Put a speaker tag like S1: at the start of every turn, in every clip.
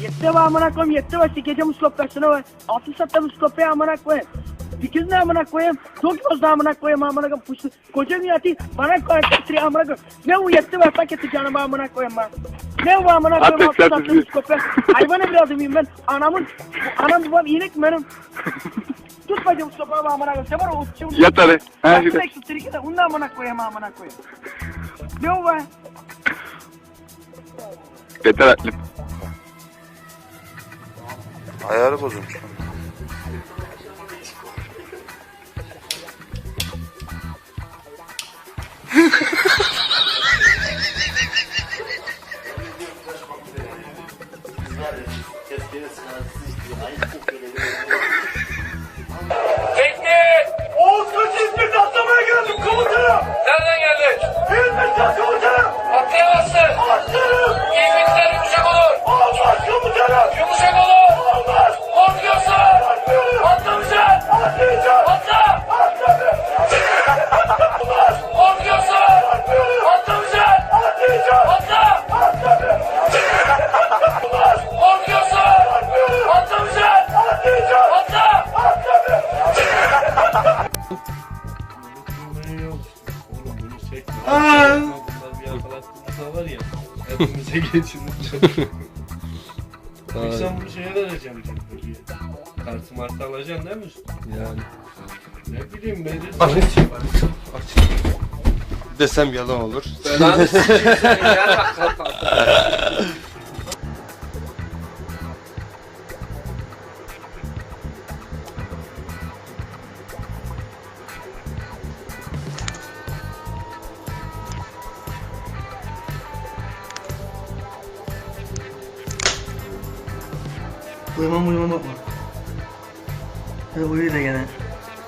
S1: Yetti be amına koyayım yetti be sikeceğim muskopyasını be. Altı satta muskopya amına koyayım. Dikiz ne amına koyayım? Çok yozda amına koyayım amına koyayım. Pusu. Koca niyeti bana koyayım. Tiri amına koyayım. Ne bu yetti be paketi canım amına koyayım ben. Ne bu amına koyayım?
S2: Artık
S1: Altı
S2: sen
S1: satta
S2: bizi-
S1: muskopya. Hayvan evladı mıyım ben? Anamın, anam babam iyilik benim? Tut bacım muskopya be amına koyayım. Sen var o uççu.
S2: Yat hadi. Ha,
S1: Nasıl eksik triki de bunu amına koyayım amına koyayım. Ne o be?
S2: Yeter Atlim.
S3: Ayarı bozulmuş.
S4: Hepimize geçirir. Akşam bu şeye vereceğim çünkü. Kartı martı alacaksın değil mi?
S3: Yani.
S4: Ne bileyim verirsin.
S3: Aç. Desem yalan olur.
S5: Uyumam uyumam bakma. Hadi uyur da gene.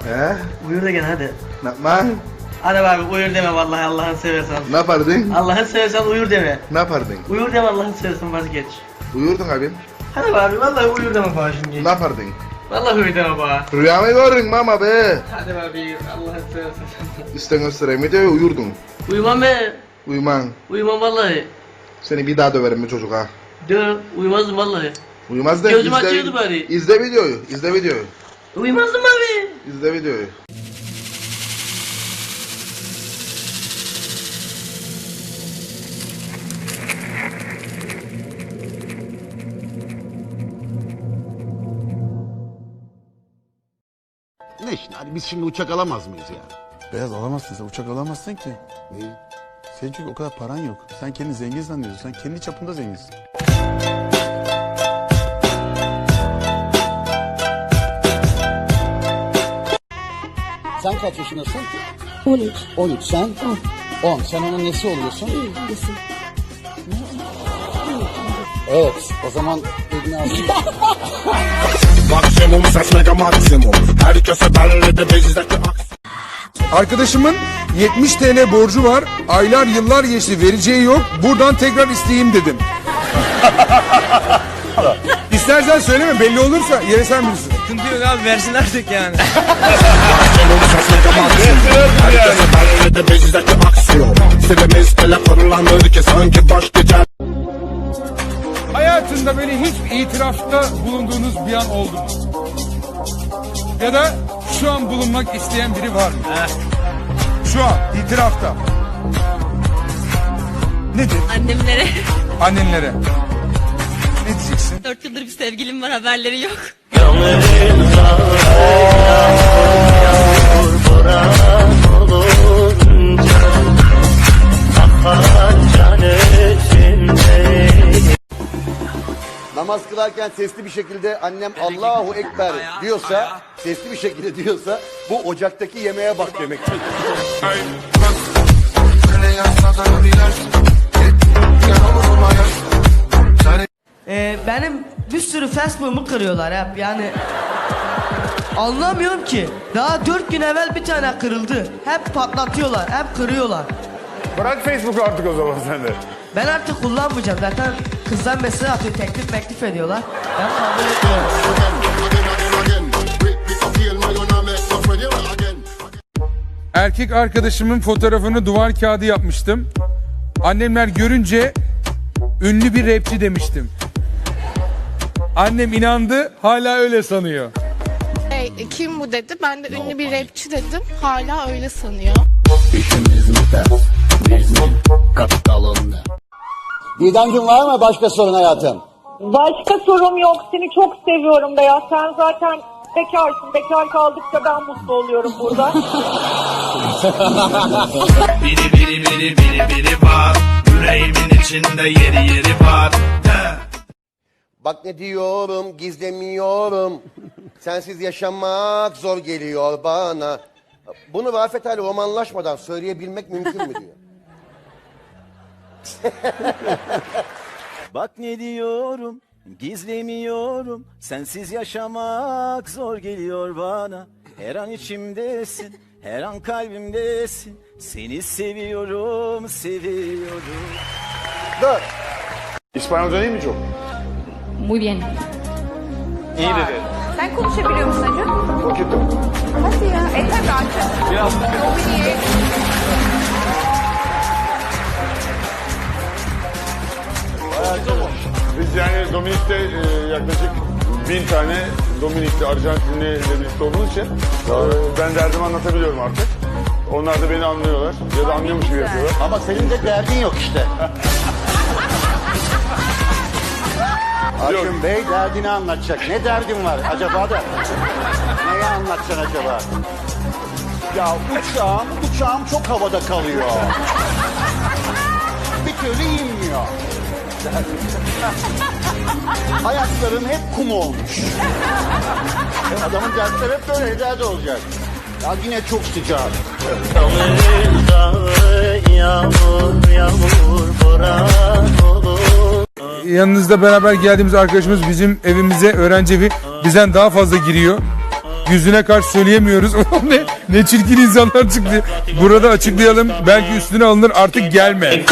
S3: He?
S5: Uyur da gene hadi.
S3: Ne yapma?
S5: Hadi abi uyur deme vallahi Allah'ını seversen.
S3: Ne yapardın?
S5: Allah'ını seversen uyur deme.
S3: Ne yapardın?
S5: Uyur deme Allah'ını seversen vazgeç.
S3: Uyurdun abim.
S5: Hadi abi vallahi uyur deme bana şimdi.
S3: Ne yapardın?
S5: Vallahi uyur deme bana.
S3: Rüyamı gördün mama be.
S5: Hadi abi Allah'ını seversen.
S3: İsten göstereyim de uyurdun.
S5: Uyumam be.
S3: Uyuman.
S5: Uyumam vallahi.
S3: Seni bir daha döverim mi çocuk ha?
S5: Dur uyumazdım vallahi.
S3: Uyumaz da
S5: Gözüm
S3: izle-
S5: açıyordu bari.
S3: İzle videoyu. izle videoyu.
S5: Uyumazdım abi.
S3: İzle videoyu.
S6: Ne işte hani biz şimdi uçak alamaz mıyız yani?
S7: Beyaz alamazsın sen uçak alamazsın ki.
S6: Niye?
S7: Senin çünkü o kadar paran yok. Sen kendini zengin zannediyorsun. Sen kendi çapında zenginsin.
S6: Sen kaç yaşındasın?
S8: 13.
S6: 13 sen? 10. Sen onun nesi oluyorsun?
S8: Bilgisi.
S6: Evet. O zaman elini al.
S9: Maksimum ses mega maksimum. Herkese belli de bizdeki
S10: Arkadaşımın 70 TL borcu var. Aylar yıllar geçti vereceği yok. Buradan tekrar isteyeyim dedim. İstersen söyleme belli olursa yere sen bilirsin.
S5: Yok abi versin artık yani.
S9: Herkese bizdeki aksiyon. Silimiz sanki baş.
S10: Hayatında böyle hiç itirafta bulunduğunuz bir an oldu mu? Ya da şu an bulunmak isteyen biri var mı? Şu an itirafta. Nedir?
S8: Annemlere
S10: Annenlere. Ne diyeceksin?
S8: 4 yıldır bir sevgilim var haberleri yok.
S6: Namaz kılarken sesli bir şekilde annem Allahu Ekber diyorsa, sesli bir şekilde diyorsa bu ocaktaki yemeğe bak demektir.
S5: Ee, benim bir sürü Facebook'umu kırıyorlar hep yani. Anlamıyorum ki. Daha dört gün evvel bir tane kırıldı. Hep patlatıyorlar, hep kırıyorlar.
S9: Bırak Facebook'u artık o zaman sen de.
S5: Ben artık kullanmayacağım. Zaten kızlar mesaj atıyor, teklif meklif ediyorlar. Ben kabul etmiyorum.
S10: Erkek arkadaşımın fotoğrafını duvar kağıdı yapmıştım. Annemler görünce ünlü bir rapçi demiştim. Annem inandı hala öyle sanıyor.
S11: Hey, kim bu dedi. Ben de ünlü bir rapçi dedim. Hala öyle sanıyor.
S12: İşimiz mi ters? Biz mi kapitalında?
S6: Didemciğim var mı başka sorun hayatım?
S11: Başka sorum yok. Seni çok seviyorum Beyaz. Sen zaten bekarsın. Bekar kaldıkça ben mutlu oluyorum burada.
S13: Biri biri biri biri biri var. Yüreğimin içinde yeri yeri var.
S6: Bak ne diyorum gizlemiyorum. Sensiz yaşamak zor geliyor bana. Bunu Rafet Ali romanlaşmadan söyleyebilmek mümkün mü diyor.
S14: Bak ne diyorum, gizlemiyorum. Sensiz yaşamak zor geliyor bana. Her an içimdesin, her an kalbimdesin. Seni seviyorum, seviyorum.
S6: Dur.
S7: İspanyolca değil mi çok?
S11: Muy bien.
S10: İyi dedi.
S11: Sen konuşabiliyor musun Acun?
S7: Poquito.
S11: Hadi ya. E tabii artık.
S10: Biraz
S7: Biz yani Dominik'te e, yaklaşık bin tane Dominik'te, Arjantinli de birlikte olduğumuz için e, ben derdimi anlatabiliyorum artık. Onlar da beni anlıyorlar ya da anlıyormuş gibi yapıyorlar.
S6: Ama senin de derdin yok işte. Acun Bey derdini anlatacak. Ne derdin var acaba da? Neyi anlatacaksın acaba? Ya uçağım, uçağım çok havada kalıyor. Bir türlü inmiyor. Ayaklarım hep kum olmuş. Adamın dertleri hep böyle derdi olacak. Ya yine çok sıcak.
S10: Yanınızda beraber geldiğimiz arkadaşımız bizim evimize öğrenci evi bizden daha fazla giriyor. Yüzüne karşı söyleyemiyoruz. ne, ne çirkin insanlar çıktı. Burada açıklayalım. Belki üstüne alınır artık gelme.